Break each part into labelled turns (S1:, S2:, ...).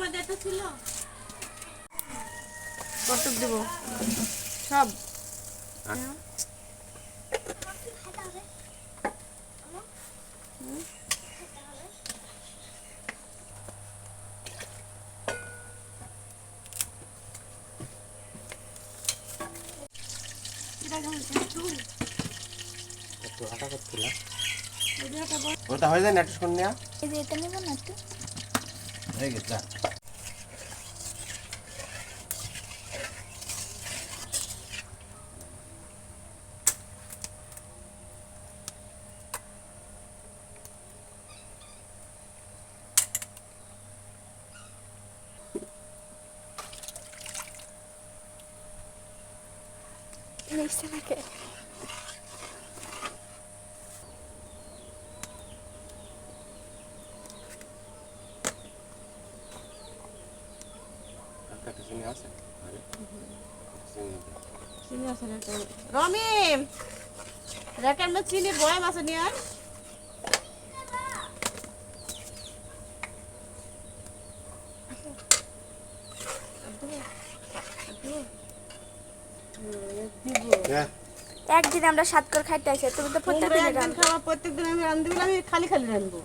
S1: মধ্যে ছিল?
S2: দেবো। সব।
S3: করছিল ওটা হয়ে যায় না একটু শুনে
S4: এই যে এটা নেব না একটু?
S3: হয়ে গেছে যা।
S4: নিচে থাকে
S3: একটা একটা চিনি আছে চিনি
S2: আছে? রমিম মধ্যে চিনির বয়াম আছে নিয়ে
S4: একদিন আমরা সাত করে খাইতে আসি তুমি তো
S2: প্রত্যেকদিন খাওয়া প্রত্যেকদিন আমি রান্ধতে গেলে আমি খালি খালি রান্ধবো।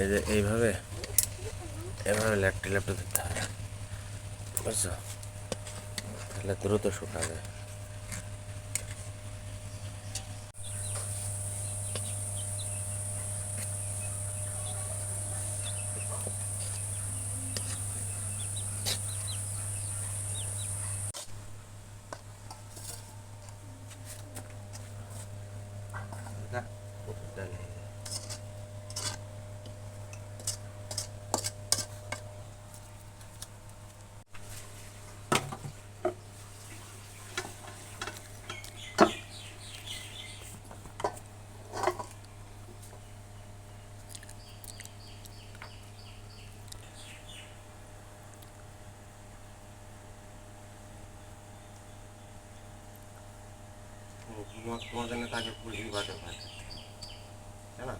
S3: এই যে এইভাবে এভাবে ল্যাপটে ল্যাপটে দিতে হয়। বুঝছ? তাহলে দ্রুত শুকাবে না, উপরটা লেগে যায়। তোমার জন্য তাকে পুঁজি বাটে থাকে তাই না?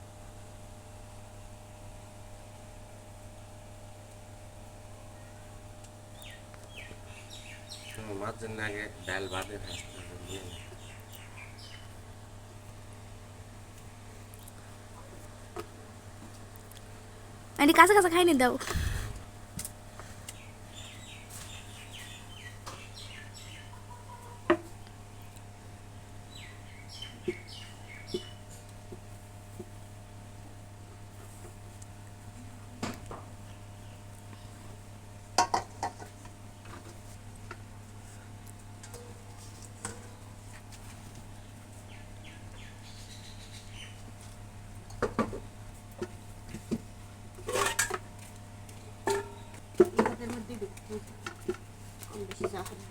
S3: আগে ডাল থাকে নিয়ে নাও।
S4: আমি কাছে কাছে খাইনি দাও
S2: এর মধ্যে দিই কম বেশি যা হবে।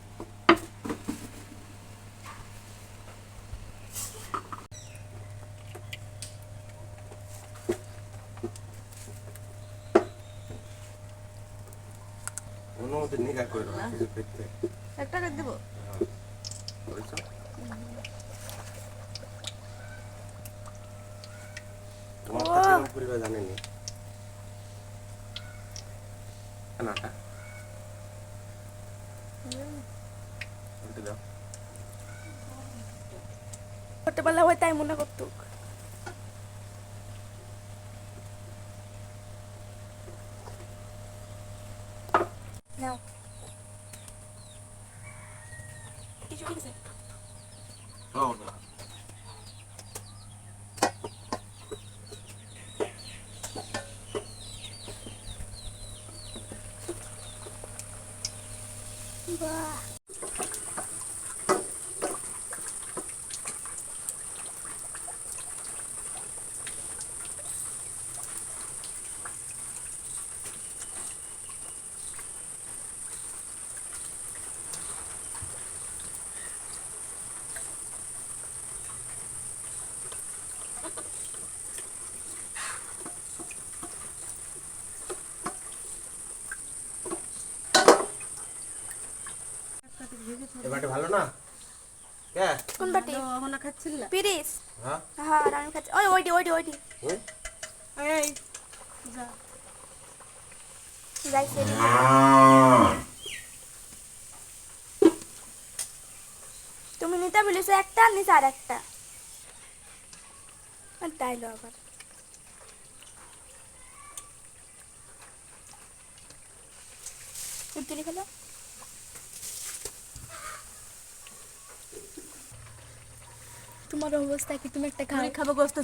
S3: অনুমতি নিকা করে দাও, কিছু করতে
S2: একটা করে দেবো
S3: বুঝছ তোমার কাছে আমার পরিবার জানেনি নাটা উল্টে দাও
S4: করতে পারলে হয় তাই মনে করতো নাও
S3: Oh, no. এবারটা ভালো না? কে?
S4: কোন বাটি?
S2: এখন খাচ্ছিল
S4: পিরিস।
S3: হ্যাঁ?
S4: হ্যাঁ আমি খাচ্ছি ওই ওইটি ওইটি ওইটি?
S2: এই যা।
S4: যাইছে তুমি নিতে বলেছ একটা আর নিচে আর একটা। আর তাইলো আবার। তুলি খেলো তোমার অবস্থা কি? তুমি একটা
S2: আমি খাব গোস্ত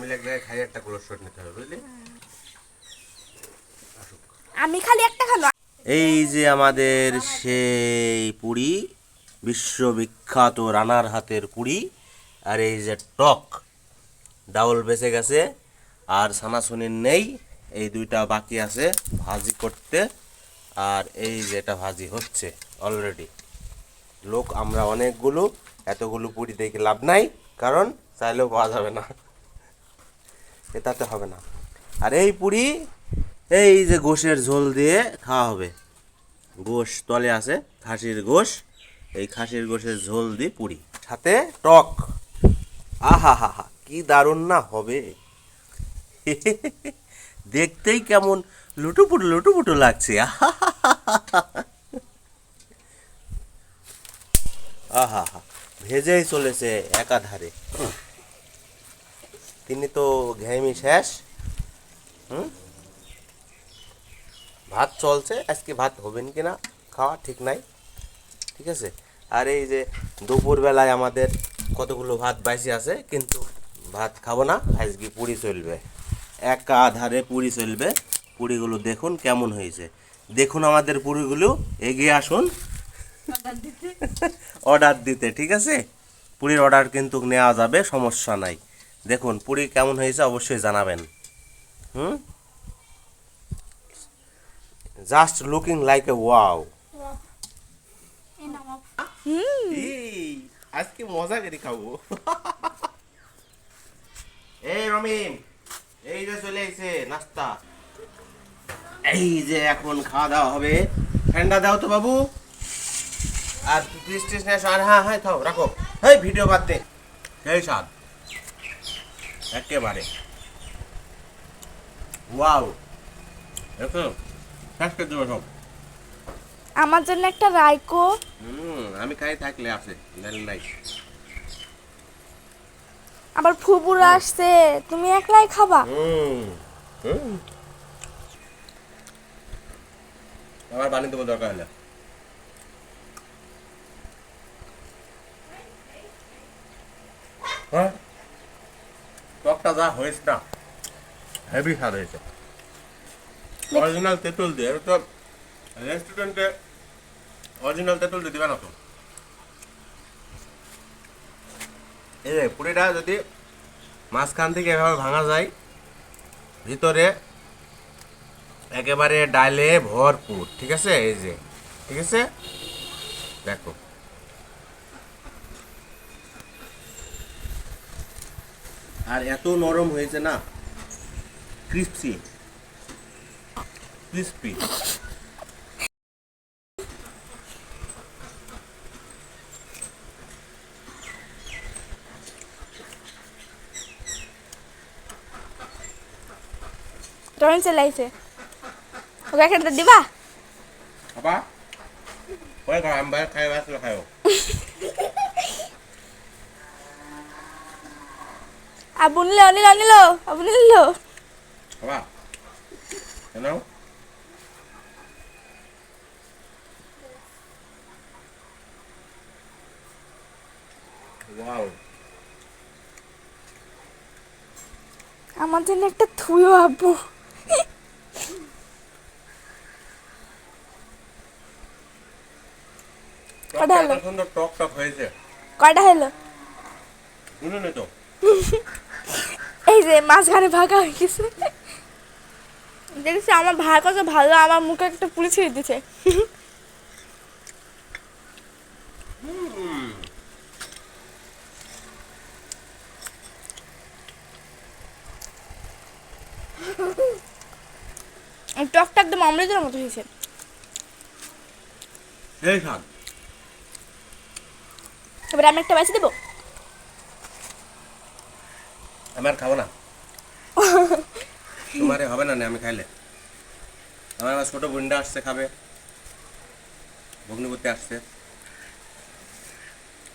S3: মিলে এক জায়গায় খাই একটা গুলোর শট নিতে হবে বুঝলি?
S4: আমি খালি একটা খালো
S3: এই যে আমাদের সেই পুরি বিশ্ববিখ্যাত রানার হাতের পুরি আর এই যে টক ডাউল বেঁচে গেছে আর সানাসুনির নেই এই দুইটা বাকি আছে ভাজি করতে। আর এই যে এটা ভাজি হচ্ছে অলরেডি লোক, আমরা অনেকগুলো, এতগুলো পুরি দেখে লাভ নাই, কারণ চাইলেও পাওয়া যাবে না। এটাতে হবে না। আর এই পুরি, এই যে গোশের ঝোল দিয়ে খাওয়া হবে। গোশ তলে আছে, খাসির গোশ। এই খাসির গোশের ঝোল দিয়ে পুরি। সাথে টক। আহা হা হা কি দারুণ না হবে। দেখতেই কেমন লুটুপুটু লুটুপুটু লাগছে। আহা হা ভেজেই চলেছে একাধারে। তিনি তো ঘেমি শেষ। হুম? ভাত চলছে, আজকে ভাত হবেন কি না খাওয়া ঠিক নাই। ঠিক আছে? আর এই যে দুপুরবেলায় আমাদের কতগুলো ভাত বাইসি আছে, কিন্তু ভাত খাব না, আজকে পুরি চলবে। একাধারে পুরি চলবে। পুরিগুলো দেখুন কেমন হয়েছে। দেখুন আমাদের পুরিগুলো এগিয়ে আসুন। অর্ডার দিতে ঠিক আছে? পুরীর অর্ডার কিন্তু নেওয়া যাবে সমস্যা নাই। দেখুন পুরি কেমন হয়েছে অবশ্যই জানাবেন। হুম? Just looking like a wow আজকে মজা করে খাব। এই রমিম। এই যে চলে এসে নাস্তা। এই যে এখন খাওয়া দাওয়া হবে। ঠান্ডা দাও তো বাবু। আর ত্রিশ ত্রিশ এসো। আর হ্যাঁ হ্যাঁ থাও রাখো। এই ভিডিও দে। সেই স্বাদ একেবারে। ওয়াও। দেখো শেষ করে দেবো সব।
S4: আমার জন্য একটা রাইকো।
S3: হুম আমি খাই থাকলে আছে নাই
S4: আবার ফুবুরা আসছে তুমি একলাই খাবা।
S3: আবার বানিয়ে দেবো দরকার হলে। হ্যাঁ? টকটা যা হয়েছে না হেভি স্বাদ হয়েছে। অরিজিনাল তেঁতুল দিয়ে তো রেস্টুরেন্টে অরিজিনাল তেঁতুল দিয়ে দিবে না তো? এই যে পুরিটা যদি মাঝখান থেকে এভাবে ভাঙা যায়, ভিতরে একেবারে ডালে ভরপুর, ঠিক আছে? এই যে, ঠিক আছে? দেখো। আর এত নরম হয়েছে না? ক্রিস্পি। ক্রিস্পি।
S4: টরেন চালাইছে ওকে একটা দিবা?
S3: Boleh kalau ambil kayak mas lo kayak
S4: Abu নিল নিল নিল আবু নিল।
S3: apa কেন ওয়াও
S4: আমার জন্য একটা থুয়ো আব্বু কটা হলো?
S3: সুন্দর টক টক হয়েছে।
S4: কয়টা হলো?
S3: তো।
S4: এই যে মাঝখানে ভাগা হয়ে গেছে। দেখছি আমার ভাই কত ভালো আমার মুখে একটা পুলি ছিঁড়ে দিচ্ছে। টকটা একদম অমৃতের মতো হয়েছে।
S3: স্বাদ
S4: এবার আমি একটা বেছে দেবো?
S3: আমি আর খাব না। তোমারে হবে না আমি খাইলে। আমার আবার ছোট বোনটা আসছে খাবে। ভগ্নিপতি আসছে।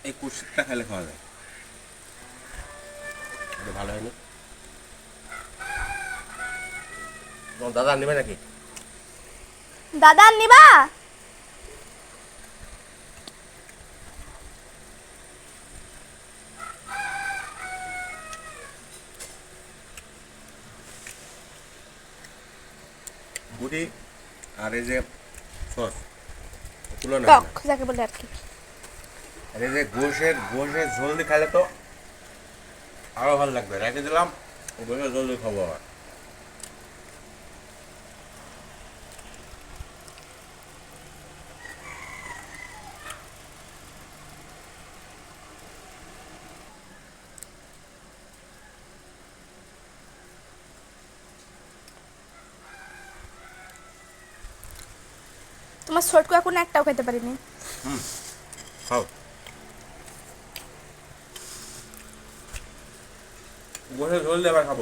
S3: এই কুসিটা খাইলে খাওয়া যায়। ভালো হয়নি। দাদা নেবে নাকি?
S4: দাদা নিবা
S3: বুড়ি আর এই যে সস। তুলো না।
S4: টক যাকে বলে আর কি।
S3: আর এই যে গোশের গোশের ঝোল দিয়ে খাইলে তো আরও ভালো লাগবে। রেখে দিলাম গোশের ঝোল দিয়ে খাব আবার।
S4: তোমার ছোটকু এখন একটাও খেতে পারিনি।
S3: খাও। গোশের ঝোল দেবার খাব।